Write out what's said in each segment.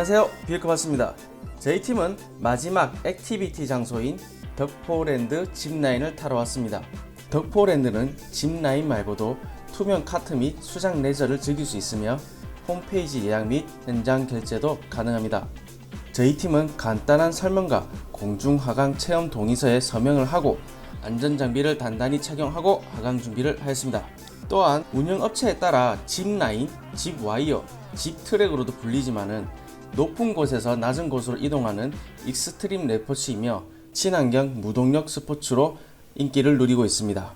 안녕하세요. 비에크 맞습니다. 저희 팀은 마지막 액티비티 장소인 덕포랜드 짚라인을 타러 왔습니다. 덕포랜드는 짚라인 말고도 투명 카트 및 수장 레저를 즐길 수 있으며 홈페이지 예약 및 현장 결제도 가능합니다. 저희 팀은 간단한 설명과 공중 하강 체험 동의서에 서명을 하고 안전장비를 단단히 착용하고 하강 준비를 하였습니다. 또한 운영업체에 따라 짚라인, 짚와이어, 짚트랙으로도 불리지만은 높은 곳에서 낮은 곳으로 이동하는 익스트림 레포츠이며 친환경 무동력 스포츠로 인기를 누리고 있습니다.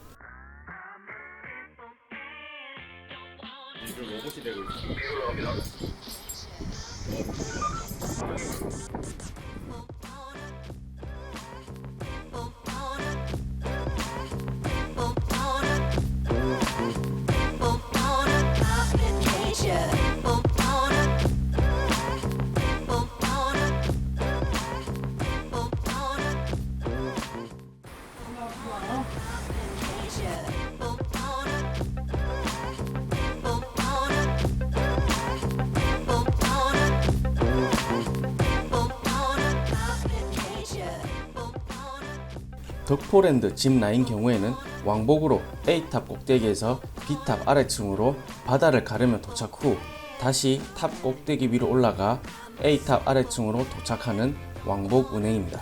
덕포랜드 짚라인 경우에는 왕복으로 A탑 꼭대기에서 B탑 아래층으로 바다를 가르며 도착 후 다시 탑 꼭대기 위로 올라가 A탑 아래층으로 도착하는 왕복 운행입니다.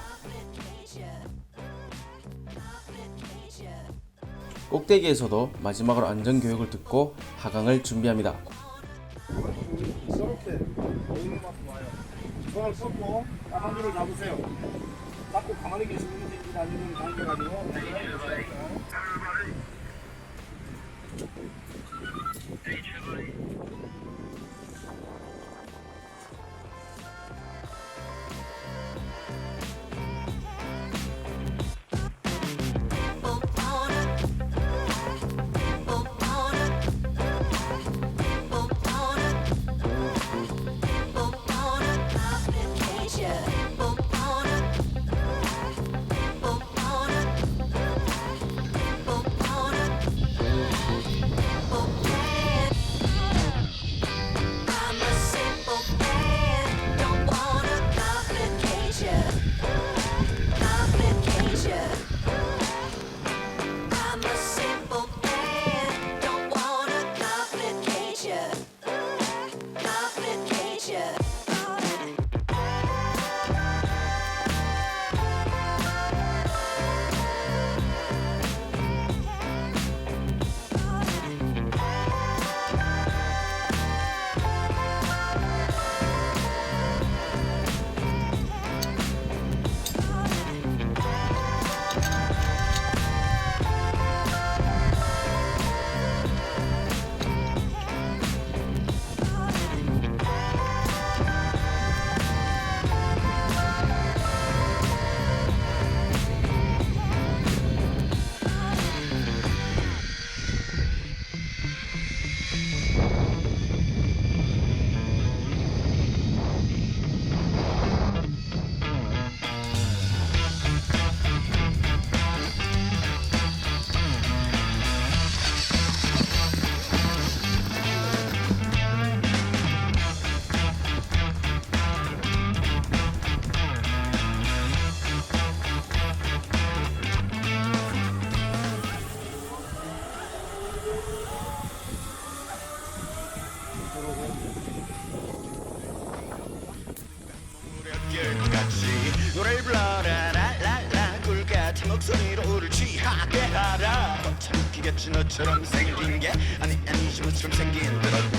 꼭대기에서도 마지막으로 안전교육을 듣고 하강을 준비합니다. 저렇게 보이는 만큼 와요. 손을 뻗고 딱한 줄을 잡으세요. 잡고 가만히 계시는 분인지 아니면 당겨가지고. I'm 너처럼 생긴 게 아니 아니지 모처럼 생긴 그런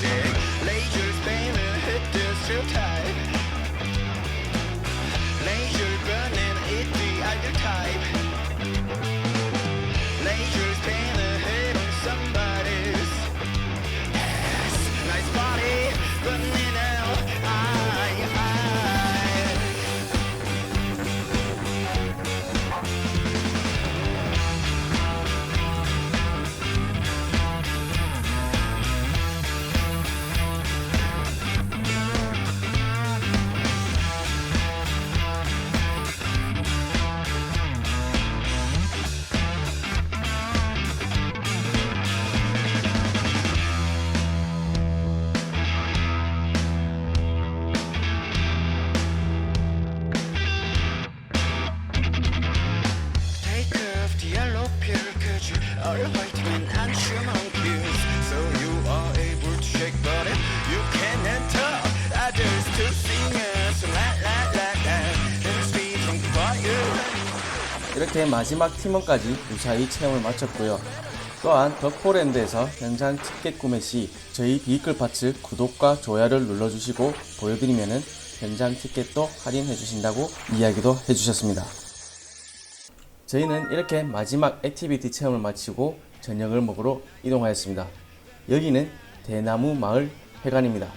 이렇게 마지막 팀원까지 무사히 체험을 마쳤고요. 또한 덕포랜드에서 현장 티켓 구매 시 저희 비이클 파츠 구독과 좋아요를 눌러주시고 보여드리면은 현장 티켓도 할인해 주신다고 이야기도 해주셨습니다. 저희는 이렇게 마지막 액티비티 체험을 마치고 저녁을 먹으러 이동하였습니다. 여기는 대나무 마을 회관입니다.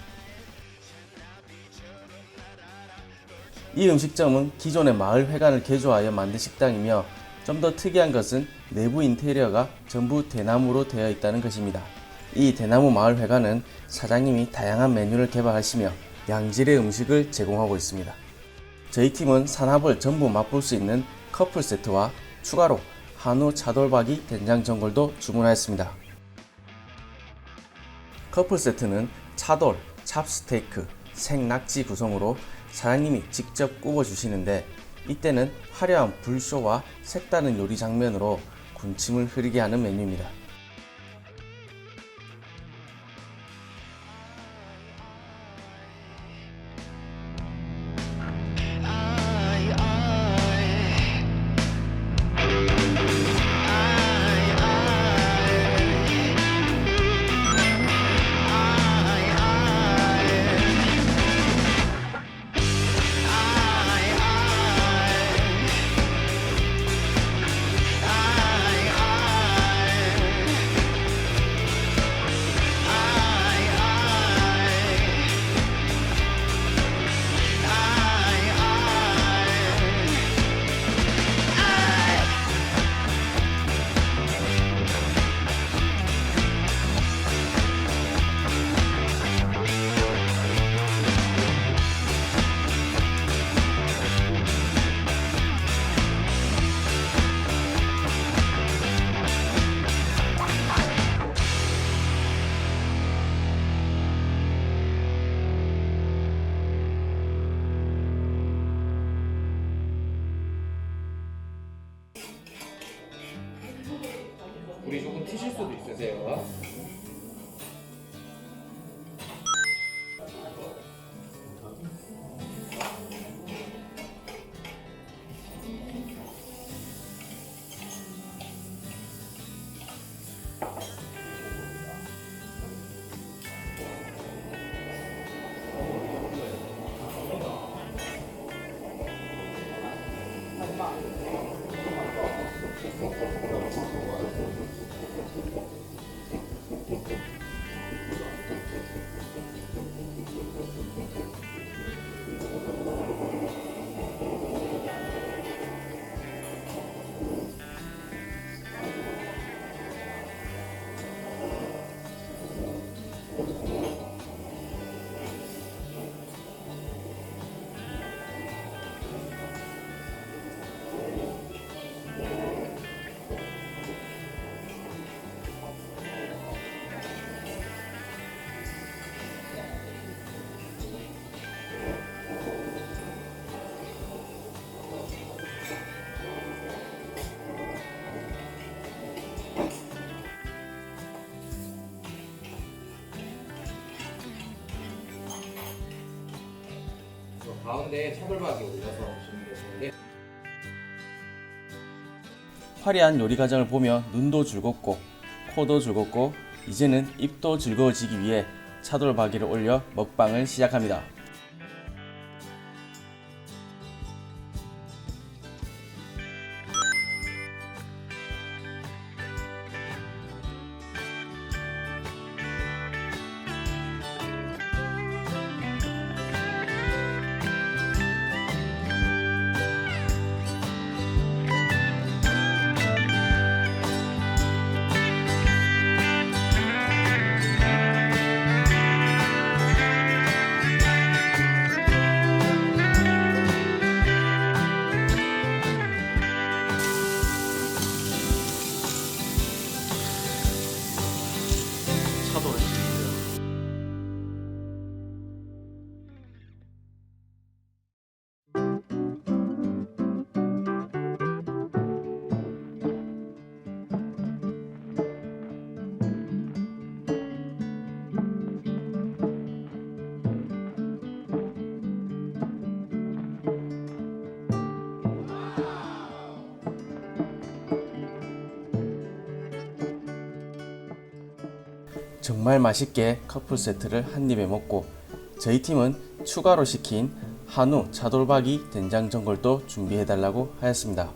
이 음식점은 기존의 마을 회관을 개조하여 만든 식당이며 좀 더 특이한 것은 내부 인테리어가 전부 대나무로 되어 있다는 것입니다. 이 대나무 마을 회관은 사장님이 다양한 메뉴를 개발하시며 양질의 음식을 제공하고 있습니다. 저희 팀은 산합을 전부 맛볼 수 있는 커플 세트와 추가로 한우 차돌박이 된장 전골도 주문하였습니다. 커플 세트는 차돌, 찹스테이크, 생낙지 구성으로 사장님이 직접 구워 주시는데 이때는 화려한 불쇼와 색다른 요리 장면으로 군침을 흐리게 하는 메뉴입니다. 가운데 차돌박이 올려서 화려한 요리 과정을 보며 눈도 즐겁고 코도 즐겁고 이제는 입도 즐거워지기 위해 차돌박이를 올려 먹방을 시작합니다. 정말 맛있게 커플 세트를 한 입에 먹고 저희 팀은 추가로 시킨 한우 차돌박이 된장 전골도 준비해달라고 하였습니다.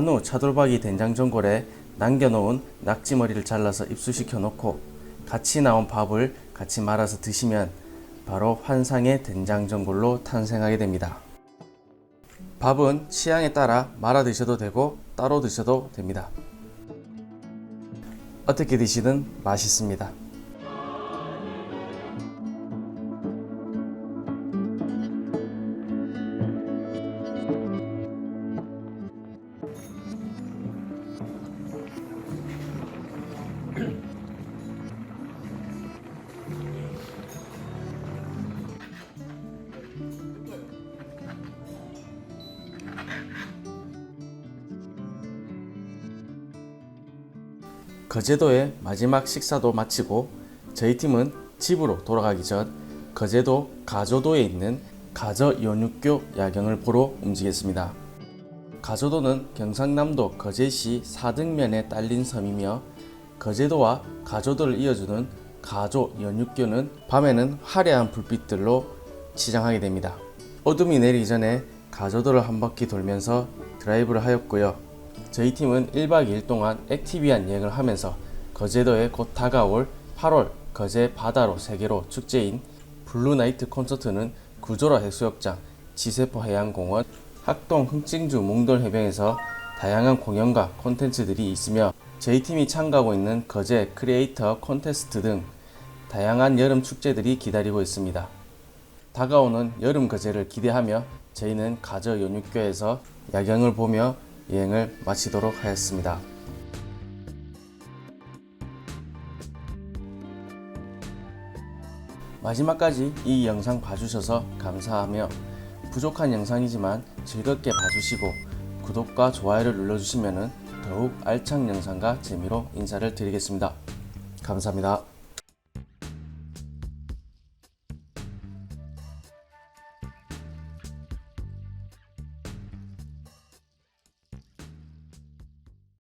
한우 차돌박이 된장전골에 남겨놓은 낙지머리를 잘라서 입수시켜 놓고 같이 나온 밥을 같이 말아서 드시면 바로 환상의 된장전골로 탄생하게 됩니다. 밥은 취향에 따라 말아 드셔도 되고 따로 드셔도 됩니다. 어떻게 드시든 맛있습니다. 거제도의 마지막 식사도 마치고 저희 팀은 집으로 돌아가기 전 거제도 가조도에 있는 가저 연육교 야경을 보러 움직였습니다. 가조도는 경상남도 거제시 사등면에 딸린 섬이며 거제도와 가조도를 이어주는 가조 연육교는 밤에는 화려한 불빛들로 치장하게 됩니다. 어둠이 내리기 전에 가조도를 한 바퀴 돌면서 드라이브를 하였고요. 저희 팀은 1박 2일 동안 액티비한 여행을 하면서 거제도에 곧 다가올 8월 거제 바다로 세계로 축제인 블루나이트 콘서트는 구조라 해수욕장, 지세포 해양공원, 학동 흑진주 몽돌 해변에서 다양한 공연과 콘텐츠들이 있으며 저희 팀이 참가하고 있는 거제 크리에이터 콘테스트 등 다양한 여름 축제들이 기다리고 있습니다. 다가오는 여름 거제를 기대하며 저희는 가저 연육교에서 야경을 보며 여행을 마치도록 하였습니다. 마지막까지 이 영상 봐주셔서 감사하며 부족한 영상이지만 즐겁게 봐주시고 구독과 좋아요를 눌러주시면 더욱 알찬 영상과 재미로 인사를 드리겠습니다. 감사합니다.